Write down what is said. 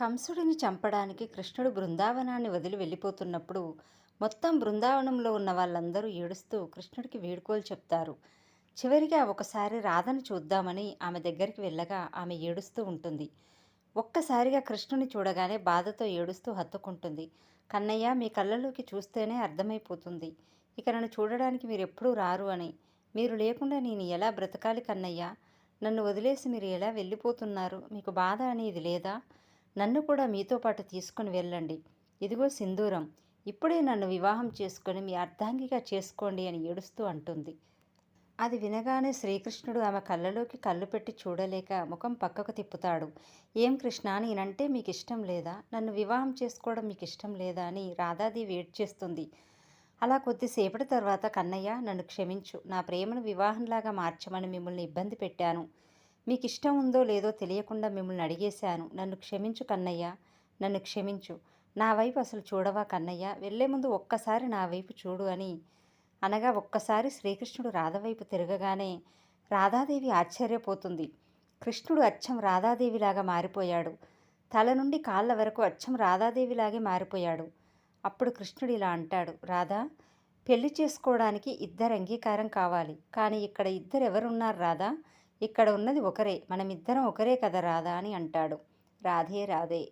కంసుడిని చంపడానికి కృష్ణుడు బృందావనాన్ని వదిలి వెళ్ళిపోతున్నప్పుడు మొత్తం బృందావనంలో ఉన్న వాళ్ళందరూ ఏడుస్తూ కృష్ణుడికి వేడుకోలు చెప్తారు. చివరిగా ఒకసారి రాధను చూద్దామని ఆమె దగ్గరికి వెళ్ళగా ఆమె ఏడుస్తూ ఉంటుంది. ఒక్కసారిగా కృష్ణుని చూడగానే బాధతో ఏడుస్తూ హత్తుకుంటుంది. కన్నయ్య మీ కళ్ళలోకి చూస్తేనే అర్థమైపోతుంది. ఇక నన్ను చూడడానికి మీరు ఎప్పుడూ రారు అని. మీరు లేకుండా నేను ఎలా బ్రతకాలి కన్నయ్య? నన్ను వదిలేసి మీరు ఎలా వెళ్ళిపోతున్నారు? మీకు బాధ అనేది లేదా? నన్ను కూడా మీతో పాటు తీసుకుని వెళ్ళండి. ఇదిగో సింధూరం ఇప్పుడే నన్ను వివాహం చేసుకొని మీ అర్ధాంగిగా చేసుకోండి అని ఏడుస్తూ అంటుంది. అది వినగానే శ్రీకృష్ణుడు ఆమె కళ్ళలోకి కళ్ళు పెట్టి చూడలేక ముఖం పక్కకు తిప్పుతాడు. ఏం కృష్ణ నేనంటే మీకు ఇష్టం లేదా? నన్ను వివాహం చేసుకోవడం మీకు ఇష్టం లేదా అని రాధాదేవి వెయిట్ చేస్తుంది. అలా కొద్దిసేపటి తర్వాత కన్నయ్య నన్ను క్షమించు నా ప్రేమను వివాహంలాగా మార్చమని మిమ్మల్ని ఇబ్బంది పెట్టాను. మీకు ఇష్టం ఉందో లేదో తెలియకుండా మిమ్మల్ని అడిగేశాను. నన్ను క్షమించు కన్నయ్య. నన్ను క్షమించు. నా వైపు అసలు చూడవా కన్నయ్య? వెళ్ళే ముందు ఒక్కసారి నా వైపు చూడు అని అనగా ఒక్కసారి శ్రీకృష్ణుడు రాధ వైపు తిరగగానే రాధాదేవి ఆశ్చర్యపోతుంది. కృష్ణుడు అచ్చం రాధాదేవిలాగా మారిపోయాడు. తల నుండి కాళ్ళ వరకు అచ్చం రాధాదేవిలాగే మారిపోయాడు. అప్పుడు కృష్ణుడు ఇలా అంటాడు రాధా పెళ్ళి చేసుకోవడానికి ఇద్దరు అంగీకారం కావాలి. కానీ ఇక్కడ ఇద్దరు ఎవరున్నారు రాధా? ఇక్కడ ఉన్నది ఒకరే మనమిద్దరం ఒకరే కదా రాధా అని అంటాడు. రాధే రాధే.